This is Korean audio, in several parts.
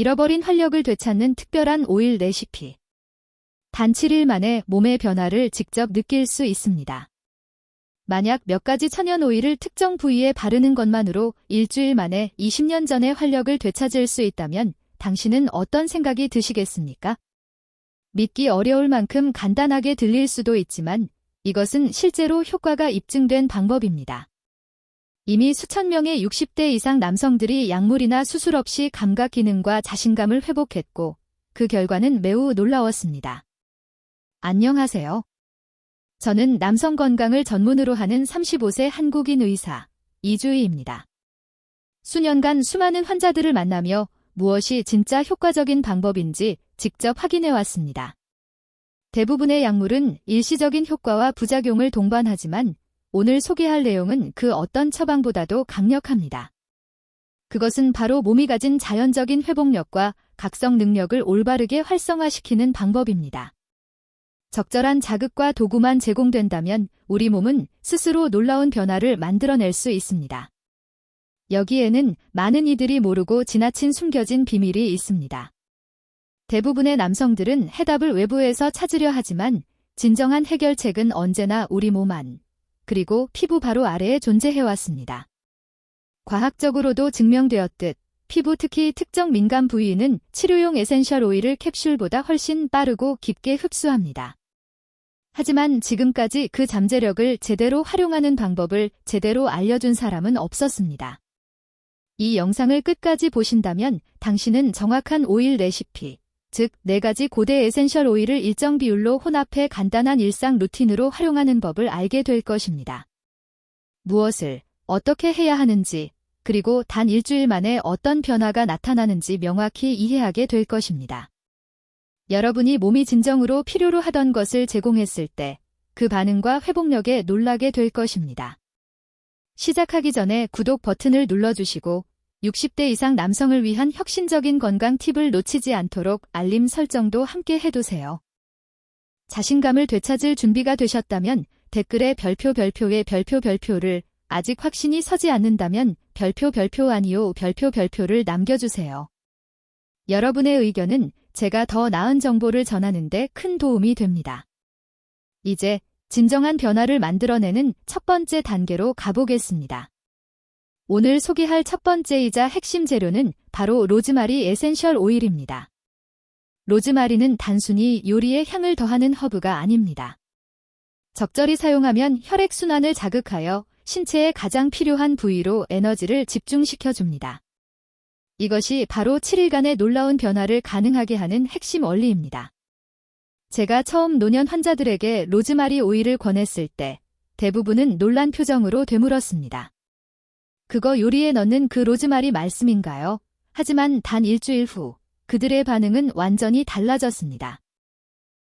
잃어버린 활력을 되찾는 특별한 오일 레시피. 단 7일 만에 몸의 변화를 직접 느낄 수 있습니다. 만약 몇 가지 천연 오일을 특정 부위에 바르는 것만으로 일주일 만에 20년 전의 활력을 되찾을 수 있다면 당신은 어떤 생각이 드시겠습니까? 믿기 어려울 만큼 간단하게 들릴 수도 있지만 이것은 실제로 효과가 입증된 방법입니다. 이미 수천 명의 60대 이상 남성들이 약물이나 수술 없이 감각 기능과 자신감을 회복했고 그 결과는 매우 놀라웠습니다. 안녕하세요. 저는 남성 건강을 전문으로 하는 35세 한국인 의사 이주희입니다. 수년간 수많은 환자들을 만나며 무엇이 진짜 효과적인 방법인지 직접 확인해 왔습니다. 대부분의 약물은 일시적인 효과와 부작용을 동반하지만 오늘 소개할 내용은 그 어떤 처방보다도 강력합니다. 그것은 바로 몸이 가진 자연적인 회복력과 각성 능력을 올바르게 활성화시키는 방법입니다. 적절한 자극과 도구만 제공된다면 우리 몸은 스스로 놀라운 변화를 만들어낼 수 있습니다. 여기에는 많은 이들이 모르고 지나친 숨겨진 비밀이 있습니다. 대부분의 남성들은 해답을 외부에서 찾으려 하지만 진정한 해결책은 언제나 우리 몸 안, 그리고 피부 바로 아래에 존재해왔습니다. 과학적으로도 증명되었듯 피부 특히 특정 민감 부위는 치료용 에센셜 오일을 캡슐보다 훨씬 빠르고 깊게 흡수합니다. 하지만 지금까지 그 잠재력을 제대로 활용하는 방법을 제대로 알려준 사람은 없었습니다. 이 영상을 끝까지 보신다면 당신은 정확한 오일 레시피, 즉, 네 가지 고대 에센셜 오일을 일정 비율로 혼합해 간단한 일상 루틴으로 활용하는 법을 알게 될 것입니다. 무엇을, 어떻게 해야 하는지, 그리고 단 일주일 만에 어떤 변화가 나타나는지 명확히 이해하게 될 것입니다. 여러분이 몸이 진정으로 필요로 하던 것을 제공했을 때 그 반응과 회복력에 놀라게 될 것입니다. 시작하기 전에 구독 버튼을 눌러주시고 60대 이상 남성을 위한 혁신적인 건강 팁을 놓치지 않도록 알림 설정도 함께 해두세요. 자신감을 되찾을 준비가 되셨다면 댓글에 별표 별표의 별표 별표를 아직 확신이 서지 않는다면 별표 별표 아니요 별표 별표를 남겨주세요. 여러분의 의견은 제가 더 나은 정보를 전하는데 큰 도움이 됩니다. 이제 진정한 변화를 만들어내는 첫 번째 단계로 가보겠습니다. 오늘 소개할 첫 번째이자 핵심 재료는 바로 로즈마리 에센셜 오일입니다. 로즈마리는 단순히 요리에 향을 더하는 허브가 아닙니다. 적절히 사용하면 혈액순환을 자극하여 신체에 가장 필요한 부위로 에너지를 집중시켜 줍니다. 이것이 바로 7일간의 놀라운 변화를 가능하게 하는 핵심 원리입니다. 제가 처음 노년 환자들에게 로즈마리 오일을 권했을 때 대부분은 놀란 표정으로 되물었습니다. 그거 요리에 넣는 그 로즈마리 말씀인가요? 하지만 단 일주일 후 그들의 반응은 완전히 달라졌습니다.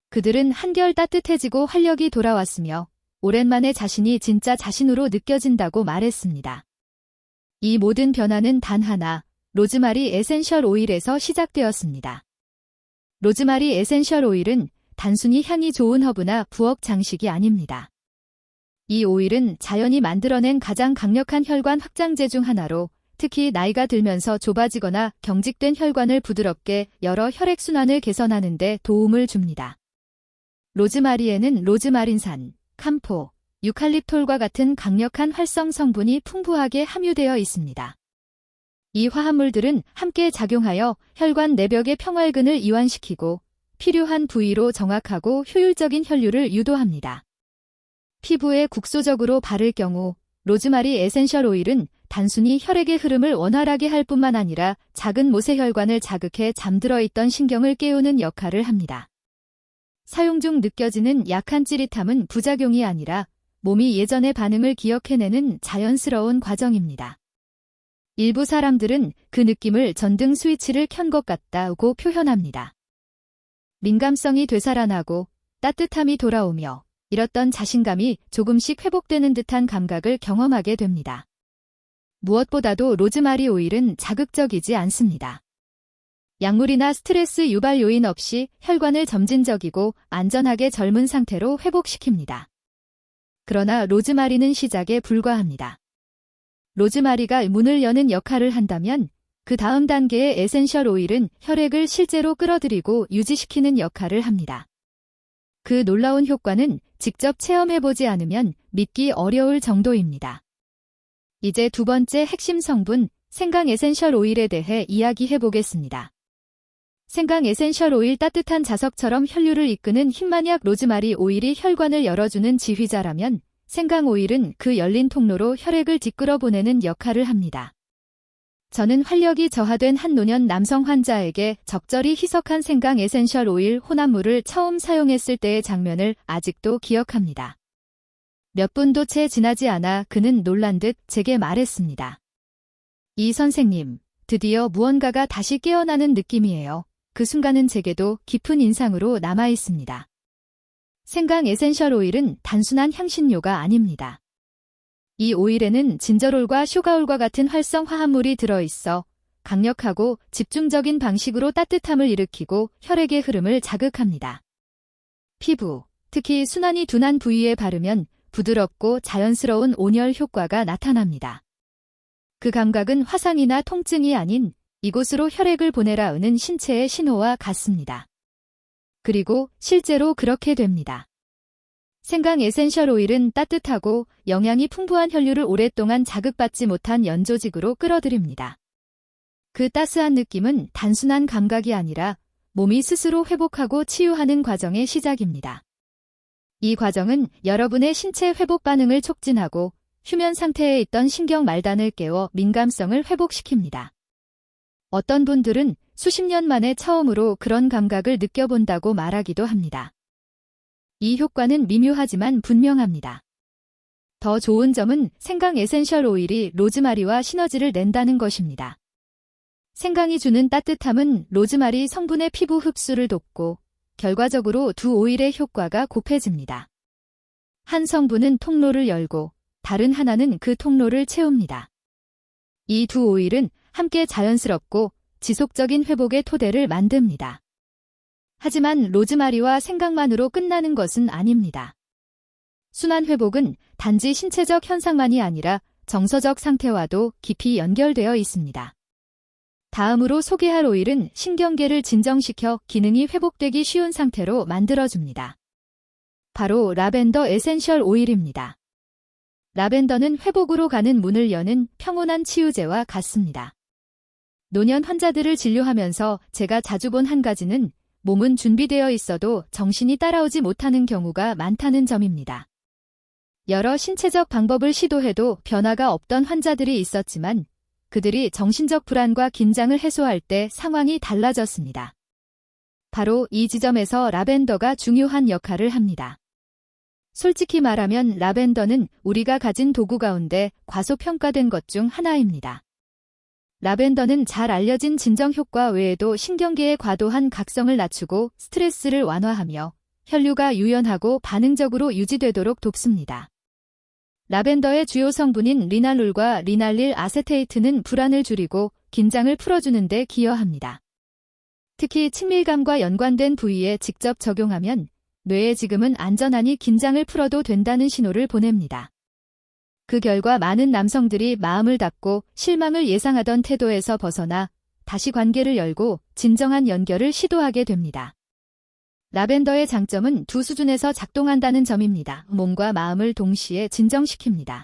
그들은 한결 따뜻해지고 활력이 돌아왔으며 오랜만에 자신이 진짜 자신으로 느껴진다고 말했습니다. 이 모든 변화는 단 하나, 로즈마리 에센셜 오일에서 시작되었습니다. 로즈마리 에센셜 오일은 단순히 향이 좋은 허브나 부엌 장식이 아닙니다. 이 오일은 자연이 만들어낸 가장 강력한 혈관 확장제 중 하나로 특히 나이가 들면서 좁아지거나 경직된 혈관을 부드럽게 열어 혈액순환을 개선하는 데 도움을 줍니다. 로즈마리에는 로즈마린산, 캄포, 유칼립톨과 같은 강력한 활성 성분이 풍부하게 함유되어 있습니다. 이 화합물들은 함께 작용하여 혈관 내벽의 평활근을 이완시키고 필요한 부위로 정확하고 효율적인 혈류를 유도합니다. 피부에 국소적으로 바를 경우 로즈마리 에센셜 오일은 단순히 혈액의 흐름을 원활하게 할 뿐만 아니라 작은 모세혈관을 자극해 잠들어 있던 신경을 깨우는 역할을 합니다. 사용 중 느껴지는 약한 찌릿함은 부작용이 아니라 몸이 예전의 반응을 기억해내는 자연스러운 과정입니다. 일부 사람들은 그 느낌을 전등 스위치를 켠 것 같다고 표현합니다. 민감성이 되살아나고 따뜻함이 돌아오며 잃었던 자신감이 조금씩 회복되는 듯한 감각을 경험하게 됩니다. 무엇보다도 로즈마리 오일은 자극적이지 않습니다. 약물이나 스트레스 유발 요인 없이 혈관을 점진적이고 안전하게 젊은 상태로 회복시킵니다. 그러나 로즈마리는 시작에 불과합니다. 로즈마리가 문을 여는 역할을 한다면 그 다음 단계의 에센셜 오일은 혈액을 실제로 끌어들이고 유지시키는 역할을 합니다. 그 놀라운 효과는 직접 체험해보지 않으면 믿기 어려울 정도입니다. 이제 두 번째 핵심 성분, 생강 에센셜 오일에 대해 이야기해 보겠습니다. 생강 에센셜 오일 따뜻한 자석처럼 혈류를 이끄는 흰만약 로즈마리 오일이 혈관을 열어주는 지휘자라면 생강 오일은 그 열린 통로로 혈액을 뒷끌어 보내는 역할을 합니다. 저는 활력이 저하된 한 노년 남성 환자에게 적절히 희석한 생강 에센셜 오일 혼합물을 처음 사용했을 때의 장면을 아직도 기억합니다. 몇 분도 채 지나지 않아 그는 놀란 듯 제게 말했습니다. 이 선생님, 드디어 무언가가 다시 깨어나는 느낌이에요. 그 순간은 제게도 깊은 인상으로 남아 있습니다. 생강 에센셜 오일은 단순한 향신료가 아닙니다. 이 오일에는 진저롤과 쇼가올과 같은 활성 화합물이 들어있어 강력하고 집중적인 방식으로 따뜻함을 일으키고 혈액의 흐름을 자극합니다. 피부, 특히 순환이 둔한 부위에 바르면 부드럽고 자연스러운 온열 효과가 나타납니다. 그 감각은 화상이나 통증이 아닌 이곳으로 혈액을 보내라 는 신체의 신호와 같습니다. 그리고 실제로 그렇게 됩니다. 생강 에센셜 오일은 따뜻하고 영양이 풍부한 혈류를 오랫동안 자극받지 못한 연조직으로 끌어들입니다. 그 따스한 느낌은 단순한 감각이 아니라 몸이 스스로 회복하고 치유하는 과정의 시작입니다. 이 과정은 여러분의 신체 회복 반응을 촉진하고 휴면 상태에 있던 신경 말단을 깨워 민감성을 회복시킵니다. 어떤 분들은 수십 년 만에 처음으로 그런 감각을 느껴본다고 말하기도 합니다. 이 효과는 미묘하지만 분명합니다. 더 좋은 점은 생강 에센셜 오일이 로즈마리와 시너지를 낸다는 것입니다. 생강이 주는 따뜻함은 로즈마리 성분의 피부 흡수를 돕고 결과적으로 두 오일의 효과가 곱해집니다. 한 성분은 통로를 열고 다른 하나는 그 통로를 채웁니다. 이 두 오일은 함께 자연스럽고 지속적인 회복의 토대를 만듭니다. 하지만 로즈마리와 생강만으로 끝나는 것은 아닙니다. 순환 회복은 단지 신체적 현상만이 아니라 정서적 상태와도 깊이 연결되어 있습니다. 다음으로 소개할 오일은 신경계를 진정시켜 기능이 회복되기 쉬운 상태로 만들어줍니다. 바로 라벤더 에센셜 오일입니다. 라벤더는 회복으로 가는 문을 여는 평온한 치유제와 같습니다. 노년 환자들을 진료하면서 제가 자주 본 한 가지는 몸은 준비되어 있어도 정신이 따라오지 못하는 경우가 많다는 점입니다. 여러 신체적 방법을 시도해도 변화가 없던 환자들이 있었지만 그들이 정신적 불안과 긴장을 해소할 때 상황이 달라졌습니다. 바로 이 지점에서 라벤더가 중요한 역할을 합니다. 솔직히 말하면 라벤더는 우리가 가진 도구 가운데 과소평가된 것 중 하나입니다. 라벤더는 잘 알려진 진정 효과 외에도 신경계의 과도한 각성을 낮추고 스트레스를 완화하며 혈류가 유연하고 반응적으로 유지되도록 돕습니다. 라벤더의 주요 성분인 리날룰과 리날릴 아세테이트는 불안을 줄이고 긴장을 풀어주는 데 기여합니다. 특히 친밀감과 연관된 부위에 직접 적용하면 뇌에 지금은 안전하니 긴장을 풀어도 된다는 신호를 보냅니다. 그 결과 많은 남성들이 마음을 닫고 실망을 예상하던 태도에서 벗어나 다시 관계를 열고 진정한 연결을 시도하게 됩니다. 라벤더의 장점은 두 수준에서 작동한다는 점입니다. 몸과 마음을 동시에 진정시킵니다.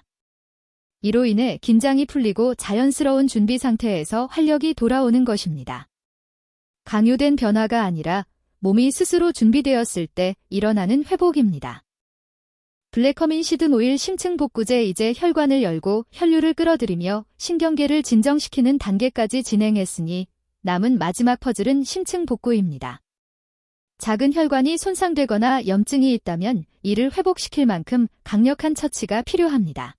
이로 인해 긴장이 풀리고 자연스러운 준비 상태에서 활력이 돌아오는 것입니다. 강요된 변화가 아니라 몸이 스스로 준비되었을 때 일어나는 회복입니다. 블랙커민 시든 오일 심층 복구제 이제 혈관을 열고 혈류를 끌어들이며 신경계를 진정시키는 단계까지 진행했으니 남은 마지막 퍼즐은 심층 복구입니다. 작은 혈관이 손상되거나 염증이 있다면 이를 회복시킬 만큼 강력한 처치가 필요합니다.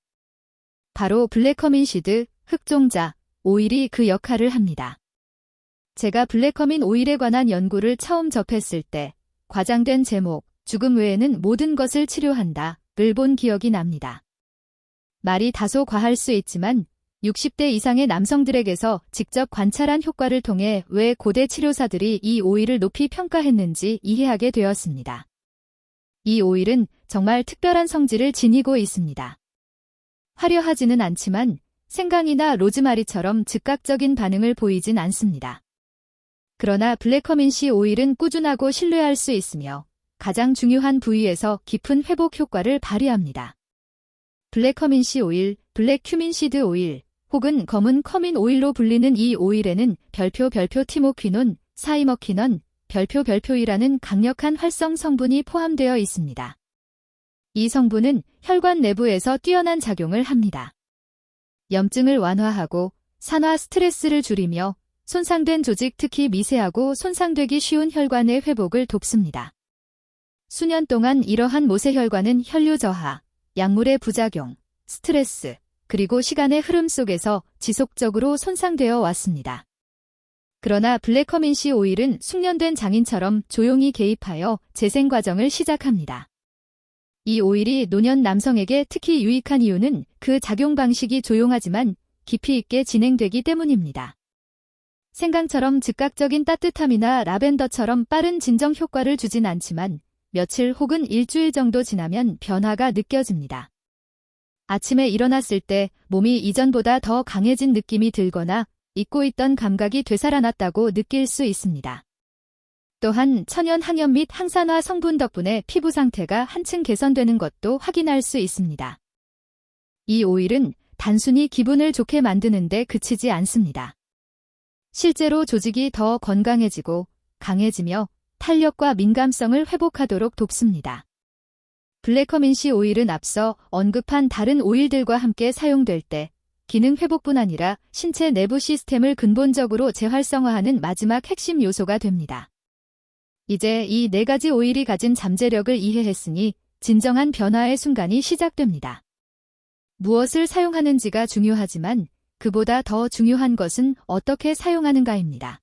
바로 블랙커민 시드, 흑종자, 오일이 그 역할을 합니다. 제가 블랙커민 오일에 관한 연구를 처음 접했을 때 과장된 제목, 죽음 외에는 모든 것을 치료한다. 을 본 기억이 납니다. 말이 다소 과할 수 있지만 60대 이상의 남성들에게서 직접 관찰한 효과를 통해 왜 고대 치료사들이 이 오일을 높이 평가했는지 이해하게 되었습니다. 이 오일은 정말 특별한 성질을 지니고 있습니다. 화려하지는 않지만 생강이나 로즈마리처럼 즉각적인 반응을 보이진 않습니다. 그러나 블랙커민씨 오일은 꾸준하고 신뢰할 수 있으며 가장 중요한 부위에서 깊은 회복 효과를 발휘합니다. 블랙 커민씨 오일, 블랙 큐민시드 오일, 혹은 검은 커민 오일로 불리는 이 오일에는 별표 별표 티모퀴논, 사이머퀴넌, 별표 별표이라는 강력한 활성 성분이 포함되어 있습니다. 이 성분은 혈관 내부에서 뛰어난 작용을 합니다. 염증을 완화하고 산화 스트레스를 줄이며 손상된 조직 특히 미세하고 손상되기 쉬운 혈관의 회복을 돕습니다. 수년 동안 이러한 모세혈관은 혈류 저하, 약물의 부작용, 스트레스, 그리고 시간의 흐름 속에서 지속적으로 손상되어 왔습니다. 그러나 블랙커민씨 오일은 숙련된 장인처럼 조용히 개입하여 재생 과정을 시작합니다. 이 오일이 노년 남성에게 특히 유익한 이유는 그 작용 방식이 조용하지만 깊이 있게 진행되기 때문입니다. 생강처럼 즉각적인 따뜻함이나 라벤더처럼 빠른 진정 효과를 주진 않지만 며칠 혹은 일주일 정도 지나면 변화가 느껴집니다. 아침에 일어났을 때 몸이 이전보다 더 강해진 느낌이 들거나 잊고 있던 감각이 되살아났다고 느낄 수 있습니다. 또한 천연 항염 및 항산화 성분 덕분에 피부 상태가 한층 개선되는 것도 확인할 수 있습니다. 이 오일은 단순히 기분을 좋게 만드는데 그치지 않습니다. 실제로 조직이 더 건강해지고 강해지며 탄력과 민감성을 회복하도록 돕습니다. 블랙커민씨 오일은 앞서 언급한 다른 오일들과 함께 사용될 때 기능 회복뿐 아니라 신체 내부 시스템을 근본적으로 재활성화하는 마지막 핵심 요소가 됩니다. 이제 이 네 가지 오일이 가진 잠재력을 이해했으니 진정한 변화의 순간이 시작됩니다. 무엇을 사용하는지가 중요하지만 그보다 더 중요한 것은 어떻게 사용하는가입니다.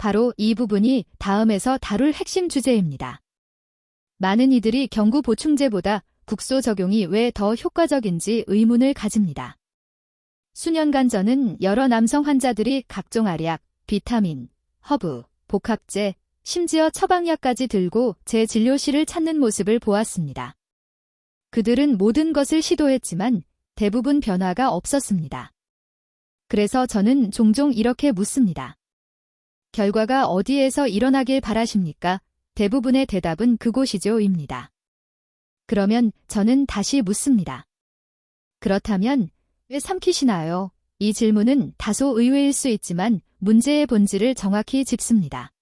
바로 이 부분이 다음에서 다룰 핵심 주제입니다. 많은 이들이 경구 보충제보다 국소 적용이 왜 더 효과적인지 의문을 가집니다. 수년간 저는 여러 남성 환자들이 각종 알약, 비타민, 허브, 복합제, 심지어 처방약까지 들고 제 진료실을 찾는 모습을 보았습니다. 그들은 모든 것을 시도했지만 대부분 변화가 없었습니다. 그래서 저는 종종 이렇게 묻습니다. 결과가 어디에서 일어나길 바라십니까? 대부분의 대답은 그곳이죠 입니다. 그러면 저는 다시 묻습니다. 그렇다면 왜 삼키시나요? 이 질문은 다소 의외일 수 있지만 문제의 본질을 정확히 짚습니다.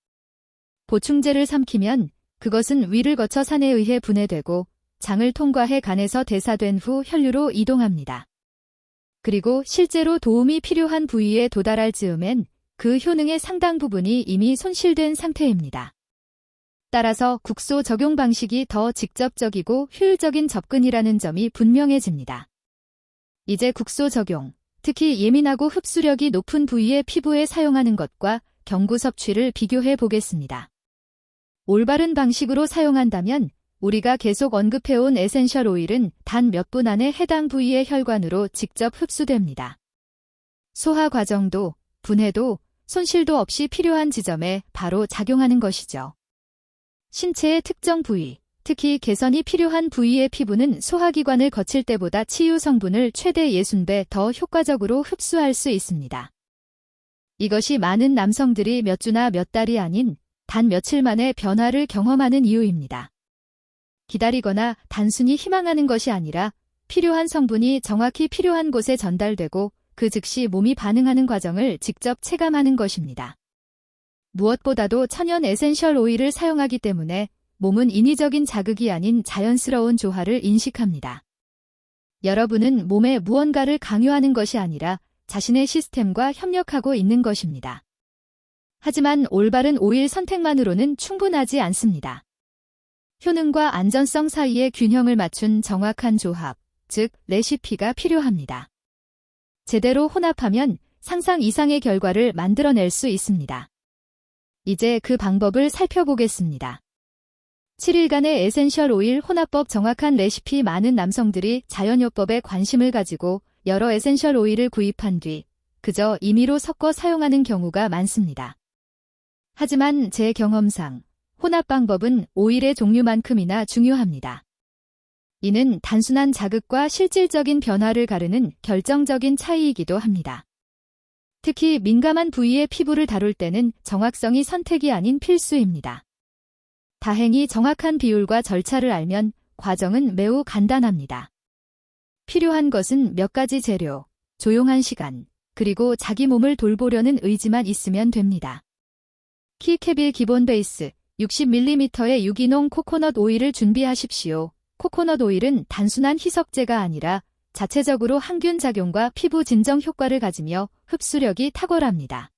보충제를 삼키면 그것은 위를 거쳐 산에 의해 분해되고 장을 통과해 간에서 대사된 후 혈류로 이동합니다. 그리고 실제로 도움이 필요한 부위에 도달할 즈음엔 그 효능의 상당 부분이 이미 손실된 상태입니다. 따라서 국소 적용 방식이 더 직접적이고 효율적인 접근이라는 점이 분명해집니다. 이제 국소 적용, 특히 예민하고 흡수력이 높은 부위의 피부에 사용하는 것과 경구 섭취를 비교해 보겠습니다. 올바른 방식으로 사용한다면 우리가 계속 언급해온 에센셜 오일은 단 몇 분 안에 해당 부위의 혈관으로 직접 흡수됩니다. 소화 과정도, 분해도, 손실도 없이 필요한 지점에 바로 작용하는 것이죠. 신체의 특정 부위, 특히 개선이 필요한 부위의 피부는 소화기관을 거칠 때보다 치유 성분을 최대 60배 더 효과적으로 흡수할 수 있습니다. 이것이 많은 남성들이 몇 주나 몇 달이 아닌 단 며칠 만에 변화를 경험하는 이유입니다. 기다리거나 단순히 희망하는 것이 아니라 필요한 성분이 정확히 필요한 곳에 전달되고 그 즉시 몸이 반응하는 과정을 직접 체감하는 것입니다. 무엇보다도 천연 에센셜 오일을 사용하기 때문에 몸은 인위적인 자극이 아닌 자연스러운 조화를 인식합니다. 여러분은 몸에 무언가를 강요하는 것이 아니라 자신의 시스템과 협력하고 있는 것입니다. 하지만 올바른 오일 선택만으로는 충분하지 않습니다. 효능과 안전성 사이의 균형을 맞춘 정확한 조합, 즉 레시피가 필요합니다. 제대로 혼합하면 상상 이상의 결과를 만들어낼 수 있습니다. 이제 그 방법을 살펴보겠습니다. 7일간의 에센셜 오일 혼합법 정확한 레시피 많은 남성들이 자연요법에 관심을 가지고 여러 에센셜 오일을 구입한 뒤 그저 임의로 섞어 사용하는 경우가 많습니다. 하지만 제 경험상 혼합 방법은 오일의 종류만큼이나 중요합니다. 이는 단순한 자극과 실질적인 변화를 가르는 결정적인 차이이기도 합니다. 특히 민감한 부위의 피부를 다룰 때는 정확성이 선택이 아닌 필수입니다. 다행히 정확한 비율과 절차를 알면 과정은 매우 간단합니다. 필요한 것은 몇 가지 재료, 조용한 시간, 그리고 자기 몸을 돌보려는 의지만 있으면 됩니다. 키캡일 기본 베이스 60ml의 유기농 코코넛 오일을 준비하십시오. 코코넛 오일은 단순한 희석제가 아니라 자체적으로 항균 작용과 피부 진정 효과를 가지며 흡수력이 탁월합니다.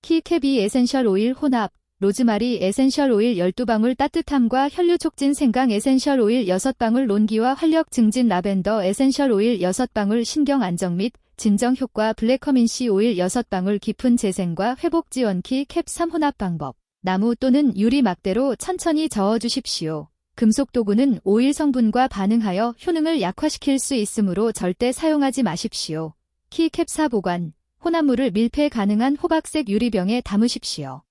키캡이 에센셜 오일 혼합 로즈마리 에센셜 오일 12방울 따뜻함과 혈류 촉진 생강 에센셜 오일 6방울 론기와 활력 증진 라벤더 에센셜 오일 6방울 신경 안정 및 진정 효과 블랙 커민씨 오일 6방울 깊은 재생과 회복 지원 키 캡 3 혼합 방법 나무 또는 유리 막대로 천천히 저어 주십시오. 금속 도구는 오일 성분과 반응하여 효능을 약화시킬 수 있으므로 절대 사용하지 마십시오. 키캡4 보관 혼합물을 밀폐 가능한 호박색 유리병에 담으십시오.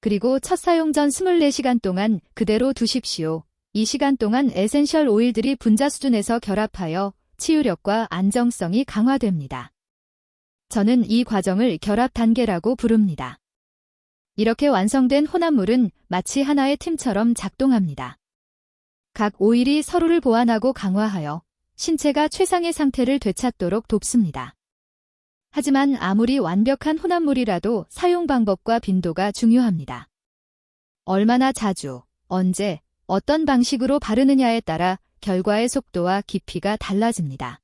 그리고 첫 사용 전 24시간 동안 그대로 두십시오. 이 시간 동안 에센셜 오일들이 분자 수준에서 결합하여 치유력과 안정성이 강화됩니다. 저는 이 과정을 결합 단계라고 부릅니다. 이렇게 완성된 혼합물은 마치 하나의 팀처럼 작동합니다. 각 오일이 서로를 보완하고 강화하여 신체가 최상의 상태를 되찾도록 돕습니다. 하지만 아무리 완벽한 혼합물이라도 사용 방법과 빈도가 중요합니다. 얼마나 자주, 언제, 어떤 방식으로 바르느냐에 따라 결과의 속도와 깊이가 달라집니다.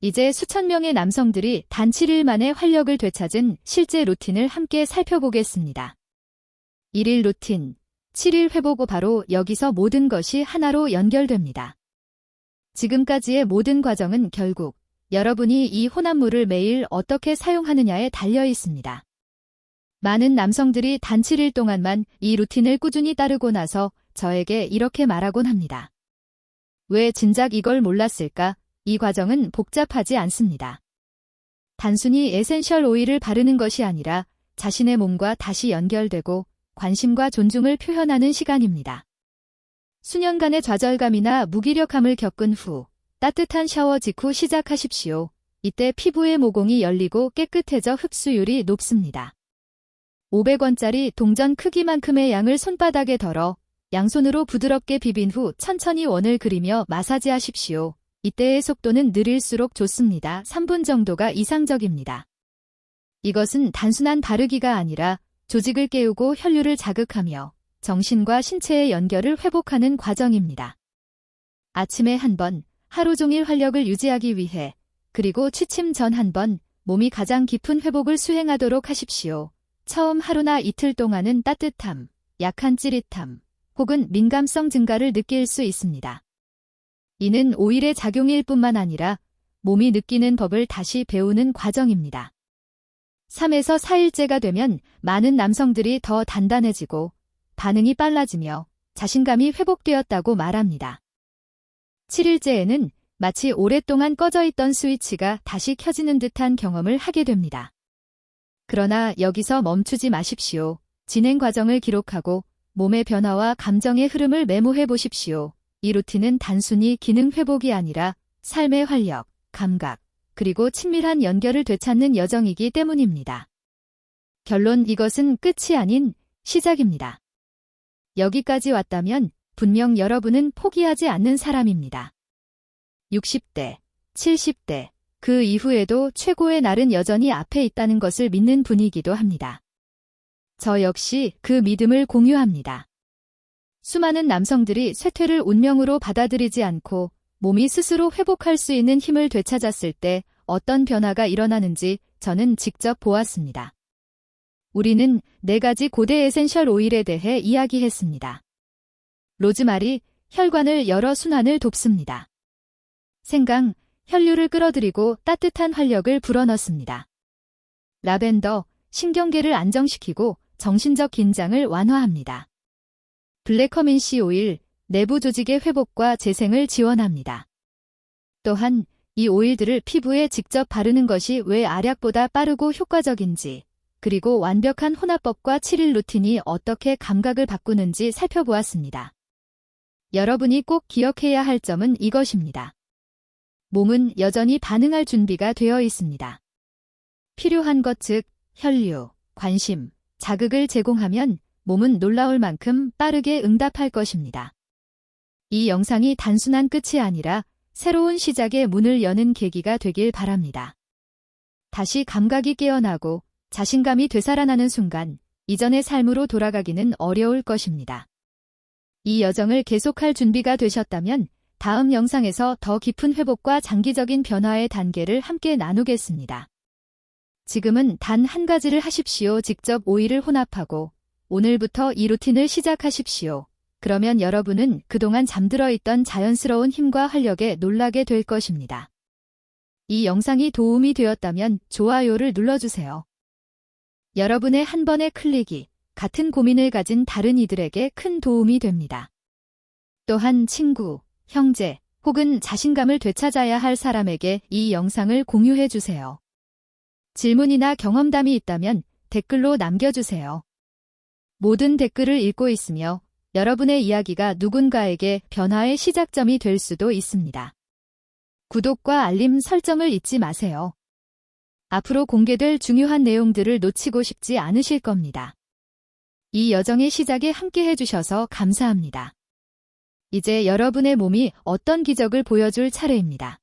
이제 수천 명의 남성들이 단 7일 만에 활력을 되찾은 실제 루틴을 함께 살펴보겠습니다. 1일 루틴, 7일 회복 후 바로 여기서 모든 것이 하나로 연결됩니다. 지금까지의 모든 과정은 결국 여러분이 이 혼합물을 매일 어떻게 사용하느냐에 달려 있습니다. 많은 남성들이 단 7일 동안만 이 루틴을 꾸준히 따르고 나서 저에게 이렇게 말하곤 합니다. 왜 진작 이걸 몰랐을까? 이 과정은 복잡하지 않습니다. 단순히 에센셜 오일을 바르는 것이 아니라 자신의 몸과 다시 연결되고 관심과 존중을 표현하는 시간입니다. 수년간의 좌절감이나 무기력함을 겪은 후 따뜻한 샤워 직후 시작하십시오. 이때 피부의 모공이 열리고 깨끗해져 흡수율이 높습니다. 500원짜리 동전 크기만큼의 양을 손바닥에 덜어 양손으로 부드럽게 비빈 후 천천히 원을 그리며 마사지하십시오. 이때의 속도는 느릴수록 좋습니다. 3분 정도가 이상적입니다. 이것은 단순한 바르기가 아니라 조직을 깨우고 혈류를 자극하며 정신과 신체의 연결을 회복하는 과정입니다. 아침에 한 번, 하루 종일 활력을 유지하기 위해 그리고 취침 전 한 번 몸이 가장 깊은 회복을 수행하도록 하십시오. 처음 하루나 이틀 동안은 따뜻함, 약한 찌릿함, 혹은 민감성 증가를 느낄 수 있습니다. 이는 오일의 작용일 뿐만 아니라 몸이 느끼는 법을 다시 배우는 과정입니다. 3에서 4일째가 되면 많은 남성들이 더 단단해지고 반응이 빨라지며 자신감이 회복되었다고 말합니다. 7일째에는 마치 오랫동안 꺼져 있던 스위치가 다시 켜지는 듯한 경험을 하게 됩니다. 그러나 여기서 멈추지 마십시오. 진행 과정을 기록하고 몸의 변화와 감정의 흐름을 메모해 보십시오. 이 루틴은 단순히 기능 회복이 아니라 삶의 활력, 감각, 그리고 친밀한 연결을 되찾는 여정이기 때문입니다. 결론 이것은 끝이 아닌 시작입니다. 여기까지 왔다면 분명 여러분은 포기하지 않는 사람입니다. 60대, 70대, 그 이후에도 최고의 날은 여전히 앞에 있다는 것을 믿는 분이기도 합니다. 저 역시 그 믿음을 공유합니다. 수많은 남성들이 쇠퇴를 운명으로 받아들이지 않고 몸이 스스로 회복할 수 있는 힘을 되찾았을 때 어떤 변화가 일어나는지 저는 직접 보았습니다. 우리는 네 가지 고대 에센셜 오일에 대해 이야기했습니다. 로즈마리, 혈관을 열어 순환을 돕습니다. 생강, 혈류를 끌어들이고 따뜻한 활력을 불어넣습니다. 라벤더, 신경계를 안정시키고 정신적 긴장을 완화합니다. 블랙커민씨 오일, 내부 조직의 회복과 재생을 지원합니다. 또한 이 오일들을 피부에 직접 바르는 것이 왜 알약보다 빠르고 효과적인지, 그리고 완벽한 혼합법과 7일 루틴이 어떻게 감각을 바꾸는지 살펴보았습니다. 여러분이 꼭 기억해야 할 점은 이것입니다. 몸은 여전히 반응할 준비가 되어 있습니다. 필요한 것 즉, 혈류, 관심, 자극을 제공하면 몸은 놀라울 만큼 빠르게 응답할 것입니다. 이 영상이 단순한 끝이 아니라 새로운 시작의 문을 여는 계기가 되길 바랍니다. 다시 감각이 깨어나고 자신감이 되살아나는 순간 이전의 삶으로 돌아가기는 어려울 것입니다. 이 여정을 계속할 준비가 되셨다면 다음 영상에서 더 깊은 회복과 장기적인 변화의 단계를 함께 나누겠습니다. 지금은 단 한 가지를 하십시오. 직접 오일을 혼합하고 오늘부터 이 루틴을 시작하십시오. 그러면 여러분은 그동안 잠들어 있던 자연스러운 힘과 활력에 놀라게 될 것입니다. 이 영상이 도움이 되었다면 좋아요를 눌러주세요. 여러분의 한 번의 클릭이 같은 고민을 가진 다른 이들에게 큰 도움이 됩니다. 또한 친구, 형제, 혹은 자신감을 되찾아야 할 사람에게 이 영상을 공유해 주세요. 질문이나 경험담이 있다면 댓글로 남겨주세요. 모든 댓글을 읽고 있으며 여러분의 이야기가 누군가에게 변화의 시작점이 될 수도 있습니다. 구독과 알림 설정을 잊지 마세요. 앞으로 공개될 중요한 내용들을 놓치고 싶지 않으실 겁니다. 이 여정의 시작에 함께 해주셔서 감사합니다. 이제 여러분의 몸이 어떤 기적을 보여줄 차례입니다.